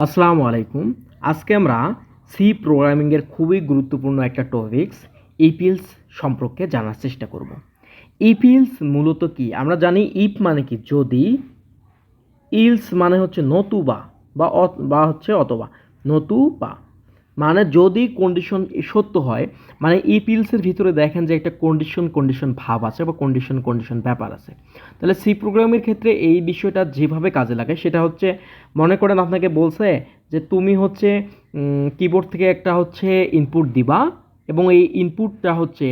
আসসালামু আলাইকুম। আজকে আমরা সি প্রোগ্রামিংয়ের খুবই গুরুত্বপূর্ণ একটা টপিকস ইপিএলস সম্পর্কে জানার চেষ্টা করব। ইপিএলস মূলত কি? আমরা জানি ইপ মানে কি? যদি ইলস মানে হচ্ছে নতুবা বা বা হচ্ছে অথবা। নতুবা। মানে যদি কন্ডিশন সত্য হয় মানে ইপিএলসের ভিতরে দেখেন যে একটা কন্ডিশন কন্ডিশন ভাব আছে বা কন্ডিশন কন্ডিশন ব্যাপার আছে। তাহলে সি প্রোগ্রামের ক্ষেত্রে এই বিষয়টা যেভাবে কাজে লাগে, সেটা হচ্ছে মনে করেন আপনাকে বলছে যে তুমি হচ্ছে কিবোর্ড থেকে একটা হচ্ছে ইনপুট দিবা এবং এই ইনপুটটা হচ্ছে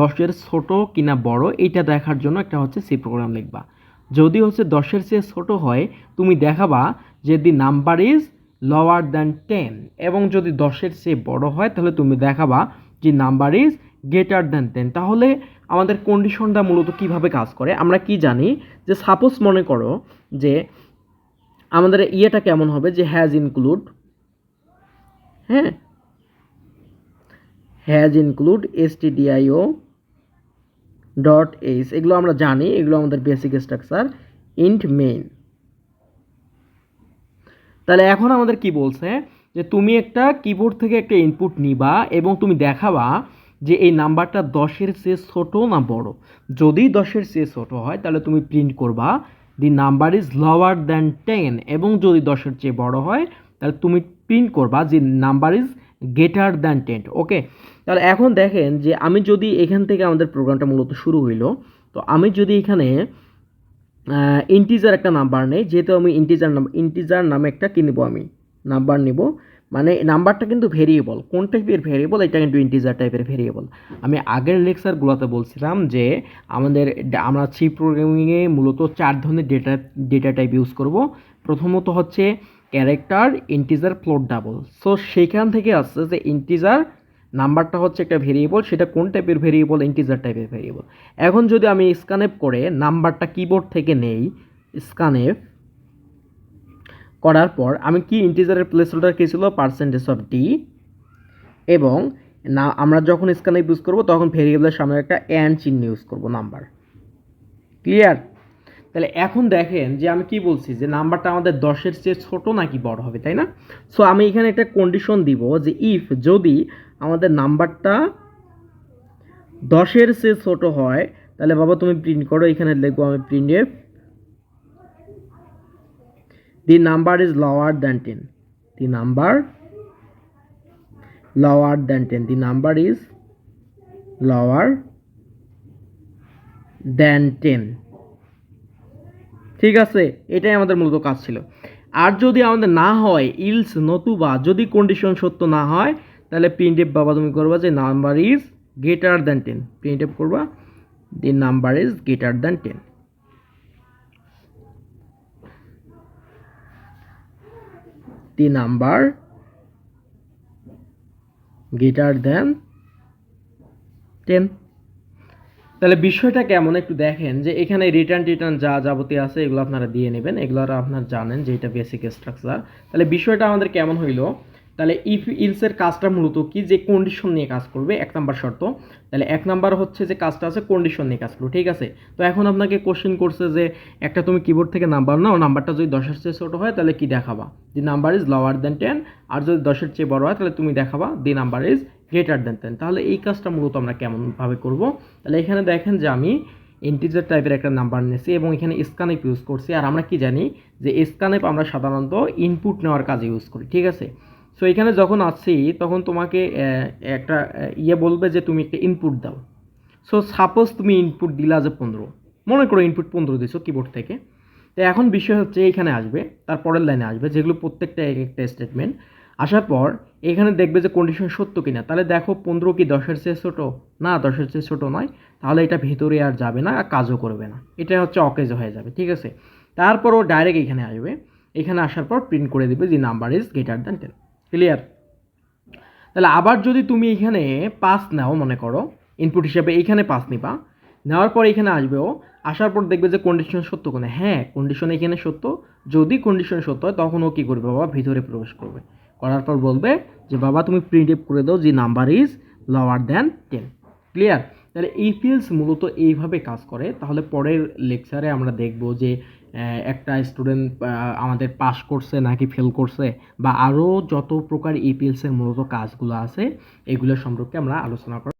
দশের ছোট কিনা বড়, এইটা দেখার জন্য একটা হচ্ছে সি প্রোগ্রাম লিখবা। যদি হচ্ছে দশের চেয়ে ছোট হয়, তুমি দেখাবা যে the number is lower than ten এবং যদি দশের চেয়ে বড় হয়, তাহলে তুমি দেখাবা যে number is greater than ten তাহলে আমাদের কন্ডিশনটা মূলত কীভাবে কাজ করে? আমরা কি জানি? যে সাপোজ মনে করো যে আমাদের ইয়েটা কেমন হবে? যে হ্যাজ ইনক্লুড হ্যাঁ? Hash include S T D I O dot H এগুলো আমরা জানি, এগুলো আমাদের বেসিক স্ট্রাকচার ইন্ট মেইন তাহলে এখন আমাদের কি বলছে? যে তুমি একটা কিবোর্ড থেকে একটা ইনপুট নিবা এবং তুমি দেখাবা যে এই নাম্বারটা দশের চেয়ে ছোট না বড়। যদি দশের চেয়ে ছোট হয়, তাহলে তুমি প্রিন্ট করবা the number is lower than ten এবং যদি দশের চেয়ে বড় হয়, তাহলে তুমি প্রিন্ট করবা যে number is greater than ten okay তাহলে এখন দেখেন যে আমি যদি এখান থেকে আমাদের প্রোগ্রামটা মূলত শুরু হইল, তো আমি যদি এখানে ইন্টিজার একটা নাম্বার নেই, যেহেতু আমি ইন্টিজার নাম্বার ইন্টিজার নামে একটা কিনব আমি? নাম্বার নিব। মানে নাম্বারটা কিন্তু ভেরিয়েবল কোন টাইপের ভেরিয়েবল এটা কিন্তু ইন্টিজার টাইপের ভেরিয়েবল আমি আগের লেকচারগুলোতে বলছিলাম যে, আমাদের আমরা সি প্রোগ্রামিংয়ে মূলত চার ধরনের ডেটা ডেটা টাইপ ইউজ করব। প্রথমত হচ্ছে character integer float double so সেইখান থেকে আসছে যে ইন্টিজার নাম্বারটা হচ্ছে একটা ভেরিয়েবল সেটা কোন টাইপের ভেরিয়েবল ইন্টিজার টাইপের ভেরিয়েবল এখন যদি আমি স্ক্যানেপ করে নাম্বারটা কিবোর্ড থেকে নেই স্ক্যানেপ করার পর আমি কি ইন্টিজারের প্লেস হোল্ডার কী ছিল? পার্সেন্টেজ অফ ডি এবং না, আমরা যখন স্ক্যানেপ ইউজ করব তখন ভেরিয়েবলের সামনে একটা অ্যান্ড চিহ্ন ইউজ করব নাম্বার ক্লিয়ার তাহলে এখন দেখেন যে আমি কি বলছি, যে নাম্বারটা আমাদের দশের চেয়ে ছোট নাকি বড় হবে, তাই না? সো আমি এখানে একটা কন্ডিশন দিব যে ইফ যদি আমাদের নাম্বারটা দশের চেয়ে ছোট হয়, তাহলে বাবা তুমি প্রিন্ট করো, এখানে লিখব আমি printf the number is lower than ten the number lower than ten the number is lower than ten ঠিক আছে? এটাই আমাদের মূলত কাজ ছিল। আর যদি আমাদের না হয়, ইলস নতুবা যদি কন্ডিশন সত্য না হয়, তাহলে প্রিন্ট এফ বাবা তুমি করবা যে number is greater than ten printf করবা the number is greater than ten the number greater than ten তাহলে বিষয়টা কেমন? একটু দেখেন যে এখানে রিটার্ন টিটার্ন যা যাবতীয় আছে, এগুলো আপনারা দিয়ে নেবেন। এগুলো আপনারা জানেন যে এটা বেসিক স্ট্রাকচার তাহলে বিষয়টা আমাদের কেমন হইল? তাহলে ইফ ইলসের কাজটা মূলত কি? যে কন্ডিশন নিয়ে কাজ করবে, এক নাম্বার শর্ত। তাহলে এক নাম্বার হচ্ছে যে কাজটা আছে কন্ডিশন নিয়ে কাজ করবে, ঠিক আছে? তো এখন আপনাকে কোশ্চেন করছে যে একটা তুমি কিবোর্ড থেকে নাম্বার নাও নাম্বারটা যদি দশের চেয়ে ছোটো হয়, তাহলে কি দেখাবা? The number is lower than ten আর যদি দশের চেয়ে বড় হয়, তাহলে তুমি দেখাবা the number is greater then ten তাহলে এই কাজটা মূলত আমরা কেমনভাবে করব? তাহলে এখানে দেখেন যে আমি ইন্টিজার টাইপের একটা নাম্বার নিয়েছি এবং এখানে স্ক্যানেপ ইউজ করছি। আর আমরা কি জানি যে স্ক্যানেপ আমরা সাধারণত ইনপুট নেওয়ার কাজে ইউজ করি, ঠিক আছে? সো এখানে যখন আসছি তখন তোমাকে একটা ইয়ে বলবে যে তুমি একটা ইনপুট দাও। সো সাপোজ তুমি ইনপুট দিলা যে পনেরো। মনে করো ইনপুট পনেরো দিছো কিবোর্ড থেকে। তো এখন বিষয় হচ্ছে এখানে আসবে, তারপরের লাইনে আসবে, যেগুলো প্রত্যেকটা এক একটা স্টেটমেন্ট আসার পর এখানে দেখবে যে কন্ডিশন সত্য কিনা। তাহলে দেখো পনেরো কি দশের চেয়ে ছোটো? না, দশের চেয়ে ছোটো নয়। তাহলে এটা ভেতরে আর যাবে না, আর কাজও করবে না। এটা হচ্ছে অকেজ হয়ে যাবে, ঠিক আছে? তারপর ও ডাইরেক্ট এখানে আসবে। এখানে আসার পর প্রিন্ট করে দিবে যে number is greater than ten clear তাহলে আবার যদি তুমি এখানে পাস নাও, মনে করো ইনপুট হিসাবে এইখানে পাস নিবা, নেওয়ার পর এখানে আসবেও আসার পর দেখবে যে কন্ডিশন সত্য কোনে। হ্যাঁ কন্ডিশন এখানে সত্য। যদি কন্ডিশন সত্য হয়, তখন ও কী করবে বাবা? ভিতরে প্রবেশ করবে। করার পর বলবে যে, বাবা, তুমি প্রিন্ট এফ করে দাও, যে number is lower than ten clear তাহলে ফিলস মূলত এইভাবে কাজ করে। তাহলে পরের লেকচারে আমরা দেখব যে একটা স্টুডেন্ট আমাদের পাস করছে নাকি ফেল করছে, বা আরও যত প্রকার ইপিএলসের মূলত কাজগুলো আছে, এগুলো সম্পর্কে আমরা আলোচনা করার